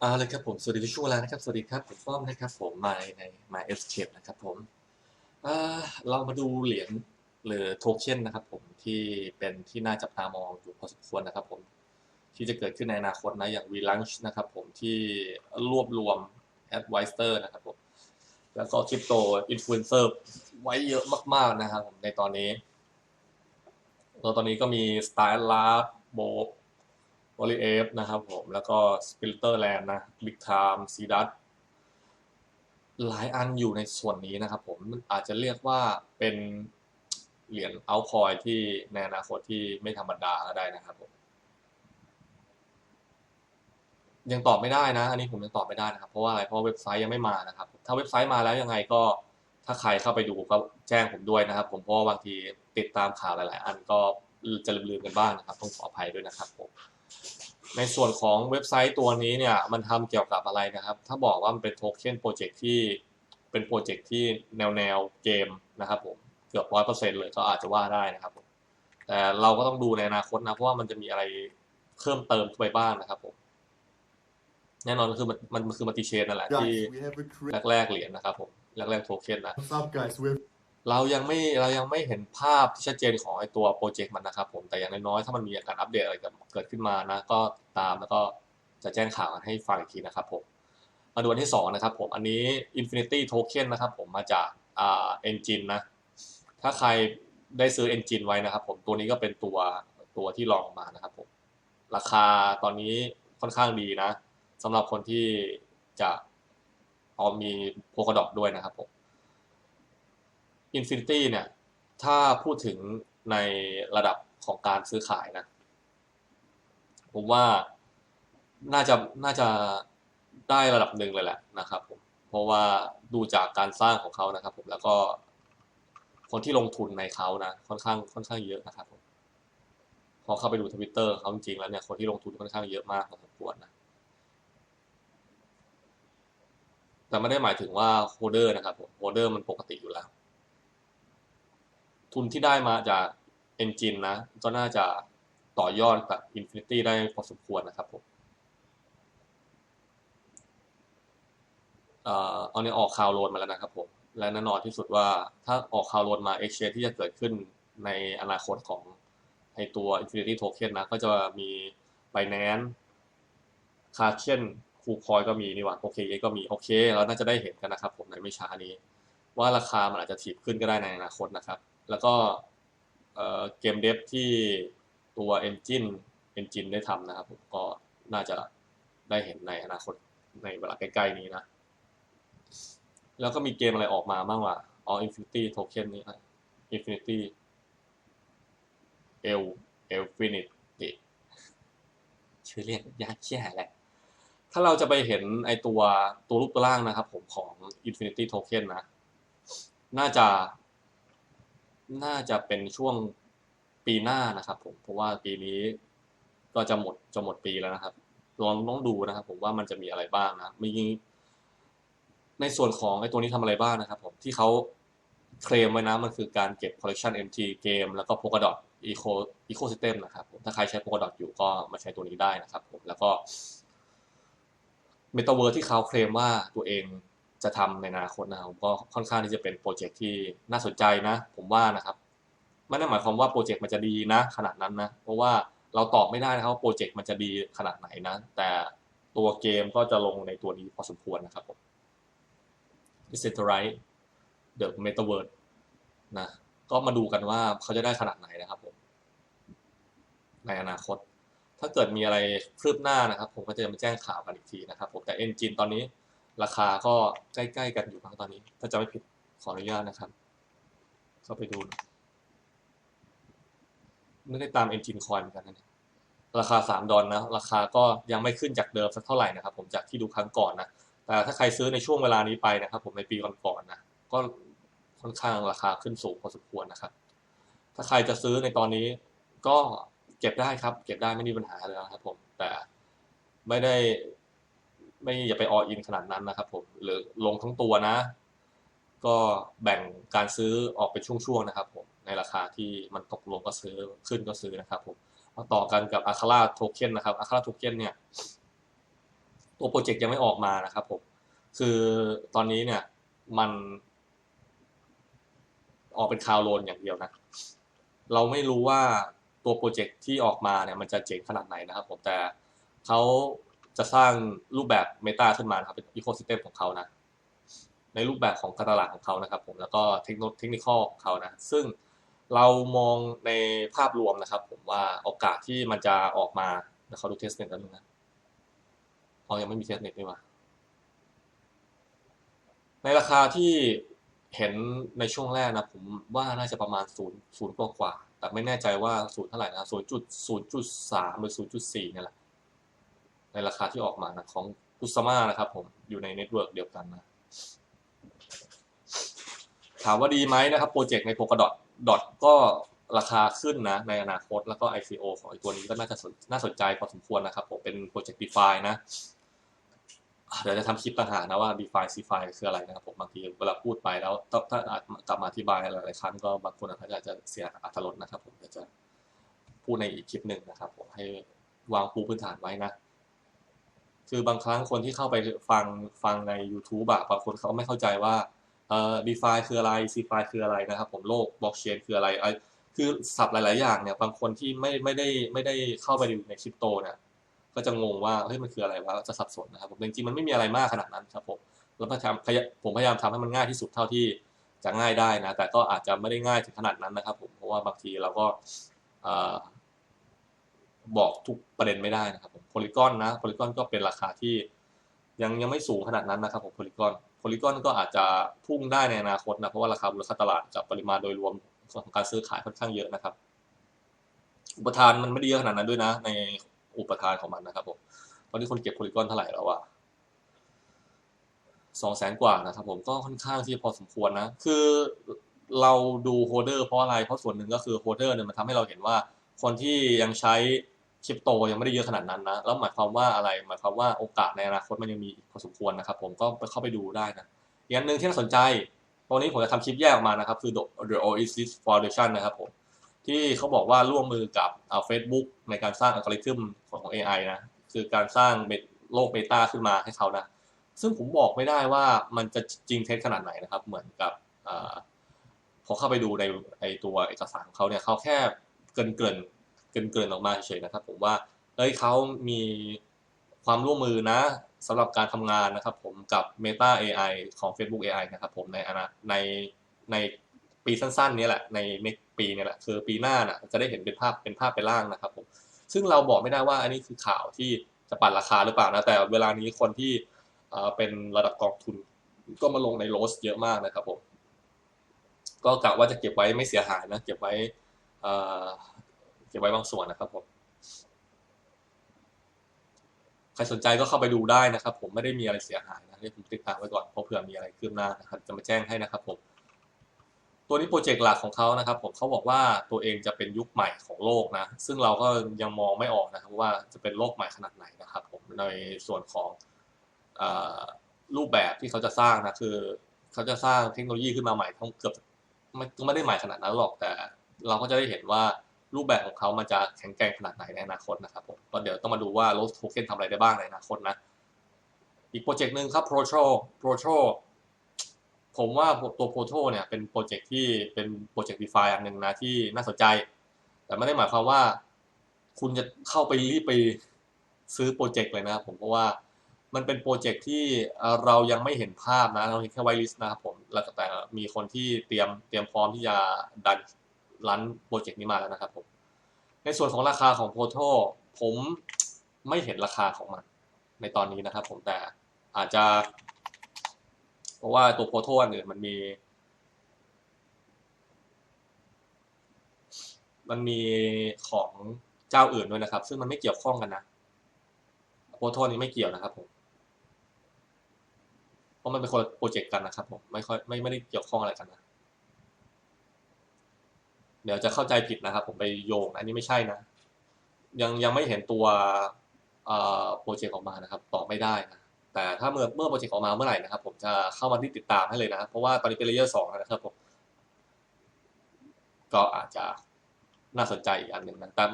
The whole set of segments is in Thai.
เอาเลยครับผม สวัสดีทุกช่วงเวลานะครับ สวัสดีครับผมป้อมนะครับผมมาในมาเอสเคปนะครับผมเเรามาดูเหรียญหรือโทเค็นนะครับผมที่เป็นที่น่าจับตามองอยู่พอสมควรนะครับผมที่จะเกิดขึ้นในอนาคตนะอย่าง v l a u n c h นะครับผมที่รวบรวม Advisor นะครับผมแล้วก็คริปโตอินฟลูเอนเซอร์ไว้เยอะมาก ๆ นะครับผมในตอนนี้แล้วตอนนี้ก็มี Style Lab โบ วอลเลย์เอฟนะครับผม แล้วก็สปิลเตอร์แลนด์นะบิ๊กไทม์ซีดัตหลายอันอยู่ในส่วนนี้นะครับผมมันอาจจะเรียกว่าเป็นเหรียญเอาคอยที่ในอนาคตที่ไม่ธรรมดาก็ได้นะครับผมยังตอบไม่ได้นะ อันนี้ผมยังตอบไม่ได้นะครับ เพราะว่าอะไรเพราะเว็บไซต์ยังไม่มานะครับ ถ้าเว็บไซต์มาแล้วยังไงก็ถ้าใครเข้าไปดูก็แจ้งผมด้วยนะครับ ผมเพราะว่าบางทีติดตามข่าวหลาย ๆ อันก็จะลืมๆกันบ้างนะครับต้องขออภัยด้วยนะครับผม ในส่วนของเว็บไซต์ตัวนี้เนี่ยมันทำเกี่ยวกับอะไรนะครับ ถ้าบอกว่ามันเป็นโทเค็นโปรเจกต์ที่เป็นโปรเจกต์ที่แนวแนวเกมนะครับผมเกือบร้อยเปอร์เซ็นเลยก็อาจจะว่าได้นะครับผมแต่เราก็ต้องดูในอนาคตนะ เพราะว่ามันจะมีอะไรเพิ่มเติมเข้าไปบ้างนะครับผมแน่นอนคือมันมันคือมัลติเชนนั่นแหละที่ Guys, we have a create. แรกๆเหรียญนะครับผมแรกๆโทเค็นนะ เรายังไม่เรายังไม่เห็นภาพที่ชัดเจนของไอตัวโปรเจกต์มันนะครับผมแต่อย่างน้อยๆถ้ามันมีการอัปเดตอะไรเกิดขึ้นมานะก็ตามแล้วก็จะแจ้งข่าวให้ฟังอีกทีนะครับผมมาดูอันที่สองนะครับผมอันนี้ Infinity Token นะครับผมมาจากอ่า Engine นะถ้าใครได้ซื้อ Engine ไว้นะครับผมตัวนี้ก็เป็นตัวตัวที่ลองมานะครับผมราคาตอนนี้ค่อนข้างดีนะสำหรับคนที่จะเอามีโพกดอกด้วยนะครับผม Infinity เนี่ย ถ้าพูดถึงในระดับของการซื้อขายนะ ผมว่าน่าจะน่าจะได้ระดับหนึ่งเลยแหละนะครับผมเพราะว่าดูจากการสร้างของเขานะครับ ผมแล้วก็คนที่ลงทุนในเขานะ ค่อนข้างค่อนข้างเยอะนะครับผมพอเข้าไปดูทวิตเตอร์เขาจริงๆแล้วเนี่ยคนที่ลงทุนค่อนข้างเยอะมากพอสมควรนะแต่ไม่ได้หมายถึงว่าโฮเดอร์นะครับผมโฮเดอร์มันปกติอยู่แล้ว ทุนที่ได้มาจาก Engine นะ ก็น่าจะต่อยอดกับ Infinity ได้พอสมควรนะครับผมเอาเนี่ยออกข่าวโลนมาแล้วนะครับผม และแน่นอนที่สุดว่าถ้าออกข่าวโลนมา Exchange ที่จะเกิดขึ้นในอนาคตของไอตัว Infinity Token นะ ก็จะมี Binance c a r เ e n คูคอยก็มีนี่หว่าโอเคก็มีโอเคเราน่าจะได้เห็นกันนะครับผมในไม่ช้านี้ ว่าราคามันอาจจะถีบขึ้นก็ได้ในอนาคตนะครับ แล้วก็เกมเดฟที่ตัว Engine Engine ได้ทำนะครับผมก็น่าจะได้เห็นในอนาคตในเวลาใกล้ ๆ นี้นะ แล้วก็มีเกมอะไรออกมาบ้างวะอ๋อ Infinity Token นี่ Infinity El Infinity ชื่อเรียกยากแย่แหละถ้าเราจะไปเห็นไอตัวตัวรูปตัวล่างนะครับผมของ Infinity Token นะ น่าจะ น่าจะเป็นช่วงปีหน้านะครับผมเพราะว่าปีนี้ก็จะหมดจะหมดปีแล้วนะครับลองต้องดูนะครับ ผมว่ามันจะมีอะไรบ้างนะมีในส่วนของไอ้ตัวนี้ทำอะไรบ้างนะครับ ผมที่เขาเคลมไว้นะมันคือการเก็บ collection MT เกมแล้วก็ Polkadot Eco Ecosystem นะครับผมถ้าใครใช้ Polkadot อยู่ก็มาใช้ตัวนี้ได้นะครับ ผมแล้วก็ Metaverse ที่เขาเคลมว่าตัวเอง จะทำในอนาคตนะครับก็ค่อนข้างที่จะเป็นโปรเจกต์ที่น่าสนใจนะ ผมว่านะครับไม่ได้หมายความว่าโปรเจกต์มันจะดีนะขนาดนั้นนะเพราะว่าเราตอบไม่ได้นะครับว่าโปรเจกต์มันจะดีขนาดไหนนะ แต่ตัวเกมก็จะลงในตัวนี้พอสมควรนะครับผม Decentralize The Metaverse นะ ก็มาดูกันว่าเขาจะได้ขนาดไหนนะครับผม ในอนาคต ถ้าเกิดมีอะไรคืบหน้านะครับ ผมก็จะมาแจ้งข่าวกันอีกทีนะครับผมแต่ Engine ตอนนี้ ราคาก็ใกล้ๆกันอยู่บางตอนนี้ ถ้าจะไม่ผิดขออนุญาตนะครับเข้าไปดูไม่ได้ตาม Engine Coin เหมือนกันนะราคาสามดอลนะราคาก็ยังไม่ขึ้นจากเดิมสักเท่าไหร่นะครับ ผมจากที่ดูครั้งก่อนนะแต่ถ้าใครซื้อในช่วงเวลานี้ไปนะครับ ผมในปีก่อนๆนะก็ค่อนข้างราคาขึ้นสูงพอสมควรนะครับ ถ้าใครจะซื้อในตอนนี้ก็เก็บได้ครับ เก็บได้ไม่มีปัญหาเลยนะครับผมแต่ไม่ได้ ไม่อย่าไปอออินขนาดนั้นนะครับผมหรือลงทั้งตัวนะ ก็แบ่งการซื้อออกเป็นช่วงๆนะครับผมในราคาที่มันตกลงก็ซื้อขึ้นก็ซื้อนะครับผมมาต่อกันกับอาคาร่าโทเค็นนะครับอาคาร่าโทเค็นเนี่ยตัวโปรเจกต์ยังไม่ออกมานะครับผมคือตอนนี้เนี่ยมันออกเป็นคาวโลนอย่างเดียวนะ เราไม่รู้ว่าตัวโปรเจกต์ที่ออกมาเนี่ยมันจะเจ๋งขนาดไหนนะครับผมแต่เขา สร้างรูปแบบเมตาขึ้นมานะครับเป็นอีโคซิสเต็มของเขานะ ในรูปแบบของการตลาดของเขานะครับ ผมแล้วก็เทคโนเทคนิคของเขานะ ซึ่งเรามองในภาพรวมนะครับ ผมว่าโอกาสที่มันจะออกมาเดี๋ยวเขาดูเทสเน็ตกันนึงนะอ๋อยังไม่มีเทสเน็ตด้วยว่ะในราคาที่เห็นในช่วงแรกนะผมว่าน่าจะประมาณศูนย์ศูนย์กว่ากว่าแต่ไม่แน่ใจว่าศูนย์เท่าไหร่นะศูนย์จุดศูนย์จุดสามหรือศูนย์จุดสี่นี่แหละ ในราคาที่ออกมานะของกุสมานะครับผมอยู่ในเน็ตเวิร์กเดียวกันนะ ถามว่าดีไหมนะครับโปรเจกต์ในโ o ก a d ดอทดอทก็ราคาขึ้นนะในอนาคตแล้วก็ ICO ของไอตัวนี้ก็น่าจะน่าสนใจพอสมควรนะครับผมเป็นโปรเจกต์ DeFi นะเดี๋ยวจะทำคลิปต่างหากนะว่า DeFi CFI คืออะไรนะครับผมบางทีเวลาพูดไปแล้วถ้าอาจกลับมาอธิบายหลายๆครั้งก็บางคนอาจจะเสียอัตรรนะครับผมเดี๋ยวจะพูดในอีกคลิปหนึ่งนะครับผมให้วางปูพื้นฐานไว้นะ คือบางครั้งคนที่เข้าไปฟังฟังใน YouTube อะบางคนเขาไม่เข้าใจว่าเอ่อ DeFi คืออะไร CFI คืออะไรนะครับผมโลกบล็อกเชนคืออะไรไอคือศัพท์หลาย ๆ อย่างเนี่ยบางคนที่ไม่ไม่ได้ไม่ได้เข้าไปดูในคริปโตเนี่ยก็จะงงว่าเฮ้ยมันคืออะไรวะจะสับสนนะครับผมจริง ๆ มันไม่มีอะไรมากขนาดนั้นครับผมแล้วพยายามผมพยายามทำให้มันง่ายที่สุดเท่าที่จะง่ายได้นะ แต่ก็อาจจะไม่ได้ง่ายถึงขนาดนั้นนะครับผมเพราะว่าบางทีเราก็ บอกทุกประเด็นไม่ได้นะครับผมโพลิกอนนะโพลิกอนก็เป็นราคาที่ยังยังไม่สูงขนาดนั้นนะครับผมโพลิกอนโพลิกอนก็อาจจะพุ่งได้ในอนาคตนะเพราะว่าราคามูลค่าตลาดกับปริมาณโดยรวมของการซื้อขายค่อนข้างเยอะนะครับ อุปทานมันไม่ได้เยอะขนาดนั้นด้วยนะ ในอุปทานของมันนะครับผมตอนนี้คนเก็บโพลิกอนเท่าไหร่แล้ววะสองแสนกว่านะครับผมก็ค่อนข้างที่พอสมควรนะ คือเราดูโฮเดอร์เพราะอะไร เพราะส่วนหนึ่งก็คือโฮเดอร์เนี่ยมันทำให้เราเห็นว่าคนที่ยังใช้ ริปโตยังไม่ได้เยอะขนาดนั้นนะ แล้วหมายความว่าอะไร หมายความว่าโอกาสในอนาคตมันยังมีพอสมควรนะครับ ผมก็เข้าไปดูได้นะอีกอันหนึ่งที่น่าสนใจตรงนี้ผมจะทำคลิปแยกออกมานะครับ คือ The Oasis Foundation นะครับผม ที่เขาบอกว่าร่วมมือกับเฟซบุ๊กในการสร้างอัลกอริทึมของ AI นะ คือการสร้างโลกเบต้าขึ้นมาให้เขานะ ซึ่งผมบอกไม่ได้ว่ามันจะจริงเท็จขนาดไหนนะครับ เหมือนกับอพอเข้าไปดูในไอตัวเอกสารของเขาเนี่ยเขาแค่เกินเกิน เกินเกินออกมาเฉยๆนะครับ ผมว่าเอ้ยเขามีความร่วมมือนะสำหรับการทำงานนะครับ ผมกับ Meta AI ของ Facebook AI นะครับ ผมในอนาในในปีสั้นๆนี้แหละในในปีนี้แหละคือปีหน้าน่ะจะได้เห็นเป็นภาพเป็นภาพเป็นร่างนะครับ ผมซึ่งเราบอกไม่ได้ว่าอันนี้คือข่าวที่จะปั่นราคาหรือเปล่านะแต่เวลานี้คนที่เป็นระดับกองทุนก็มาลงในโรสเยอะมากนะครับผมก็กะว่าจะเก็บไว้ไม่เสียหายนะ เก็บไว้ เก็บไว้บางส่วนนะครับผมใครสนใจก็เข้าไปดูได้นะครับ ผมไม่ได้มีอะไรเสียหายนะให้ผมติดตามไว้ก่อนเพราะเผื่อมีอะไรคืบหน้านะครับจะมาแจ้งให้นะครับผมตัวนี้โปรเจกต์หลักของเขานะครับ ผมเขาบอกว่าตัวเองจะเป็นยุคใหม่ของโลกนะ ซึ่งเราก็ยังมองไม่ออกนะครับว่าจะเป็นโลกใหม่ขนาดไหนนะครับ ผมในส่วนของอรูปแบบที่เขาจะสร้างนะคือเขาจะสร้างเทคโนโลยีขึ้นมาใหม่ทั้งเกือบไม่ไม่ได้ใหม่ขนาดนั้นหรอกแต่ เราก็จะได้เห็นว่า รูปแบบของเขามันจะแข็งแกร่งขนาดไหนในอนาคตนะครับผมก็เดี๋ยวต้องมาดูว่าโรสโทเค็นทำอะไรได้บ้างในอนาคตนะ อีกโปรเจกต์หนึ่งครับ Protro p r o t o ผมว่าตัวโ r o t o เนี่ยเป็นโปรเจกต์ที่เป็นโปรเจกต์ DeFi อันหนึ่งนะที่น่าสนใจ แต่ไม่ได้หมายความว่า คุณจะเข้าไปรีบไปซื้อโปรเจกต์เลยนะผมเพราะว่ามันเป็นโปรเจกต์ที่เรายังไม่เห็นภาพนะเราเห็นแค่ไวลิสนะครับผมแล้วแต่มีคนที่เตรียมเตรียมพร้อมที่จะดัน รันโปรเจกต์นี้มาแล้วนะครับผม ในส่วนของราคาของโพโทผมไม่เห็นราคาของมัน ในตอนนี้นะครับผมแต่อาจจะ เพราะว่าตัวโพโทอันอื่นมันมี มันมีของเจ้าอื่นด้วยนะครับ ซึ่งมันไม่เกี่ยวข้องกันนะโพโทนี้ไม่เกี่ยวนะครับผมเพราะมันเป็นคนโปรเจกต์กันนะครับผมไม่ค่อยไม่ไม่ได้เกี่ยวข้องอะไรกันนะ ดี๋ยวจะเข้าใจผิดนะครับ ผมไปโยง อันนี้ไม่ใช่นะ ยังยังไม่เห็นตัวโปรเจกต์ออกมานะครับตอบไม่ได้นะแต่ถ้าเมื่อเมื่อโปรเจกต์ออกมาเมื่อไหร่นะครับ ผมจะเข้ามาที่ติดตามให้เลยนะครับเพราะว่าตอนนี้เป็นเลเยอร์สองนะครับผมก็อาจจะน่าสนใจอีกอันหนึ่งนะแต่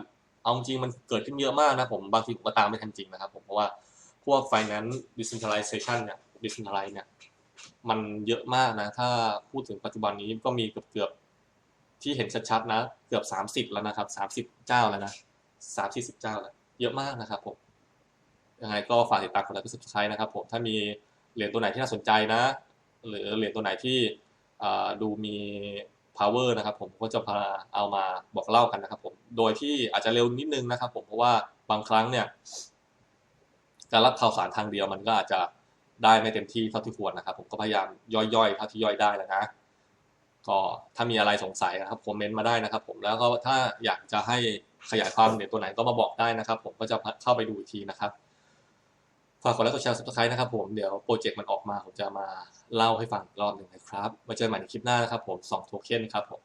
เอาจริงมันเกิดขึ้นเยอะมากนะผมบางทีผมก็ตามไม่ทันจริงนะครับผมเพราะว่าพวก finance decentralization เนี่ย decentralize เนี่ยมันเยอะมากนะ ถ้าพูดถึงปัจจุบันนี้ก็มีเกือบเกือบ ที่เห็นชัดๆนะ เกือบสามสิบแล้วนะครับสามสิบเจ้าแล้วนะสามสี่สิบเจ้าแล้ว เยอะมากนะครับผมยังไงก็ฝากติดตามกดไลค์กด subscribe นะครับผมถ้ามีเหรียญตัวไหนที่น่าสนใจนะ หรือเหรียญตัวไหนที่ดูมี power นะครับผมก็จะพาเอามาบอกเล่ากันนะครับผมโดยที่อาจจะเร็วนิดนึงนะครับผมเพราะว่าบางครั้งเนี่ย การรับข่าวสารทางเดียวมันก็อาจจะได้ไม่เต็มที่เท่าที่ควรนะครับ ผมก็พยายามย่อยๆเท่าที่ย่อยได้แล้วนะ ก็ถ้ามีอะไรสงสัยนะครับคอมเมนต์มาได้นะครับ ผมแล้วก็ถ้าอยากจะให้ขยายความเหรียญตัวไหนก็มาบอกได้นะครับ ผมก็จะเข้าไปดูอีกทีนะครับฝากกดไลค์กดแชร์ซับสไครต์นะครับผมเดี๋ยวโปรเจกต์มันออกมาผมจะมาเล่าให้ฟังอีกรอบหนึ่งนะครับมาเจอกันใหม่ในคลิปหน้านะครับผมสองโทเค็นครับผม